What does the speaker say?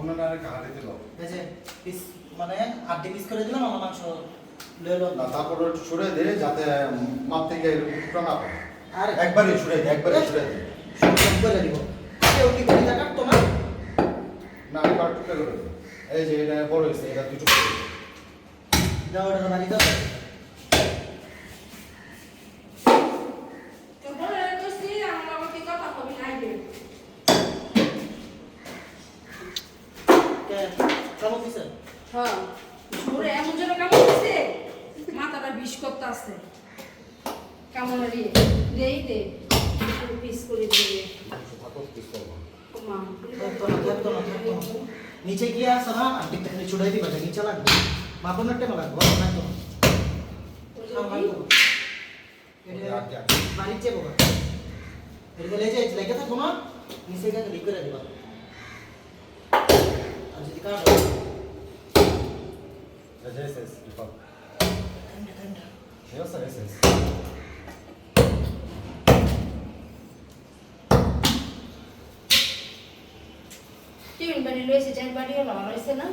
হাতে দিল? এই যে পিস মানে আটটি পিস করে দিলাম আমার মাংস লয়ে না তারপর একটু ছুড়ে দে যাতে মাপ থেকে না পায়। আর। একবারই ছুড়ে দে একবারই ছুড়ে দে। করে দিব। কেউ কি করি না কাটতো না? না একবার টুকরা করে এই যে এটা বড় হয়েছে এটা দুই টুকরা করে দে। যাও ওটা বাড়ি দাও কে কেমন দিছে? মাথাটা বিষ করতে আসছে। কামড়ারি দেই দে। পিস করে দিয়ে থাকো নিচে গিয়ে আসো না আটটি টাকা ছুড়াই দিবা নিচে লাগবে। মাপনের টাকা লাগবে? না। আর আগে আগে। বাড়ির যে বাবা এটা লেগে লেগে থাকব না নিচে গিয়ে ক্লিক করে দিবা। এই যে এসএস বিপদ ঠান্ডা ঠান্ডা এই আছে এসএস টিফিন বাড়ি লইছে চার বাড়িও লাগাইছে না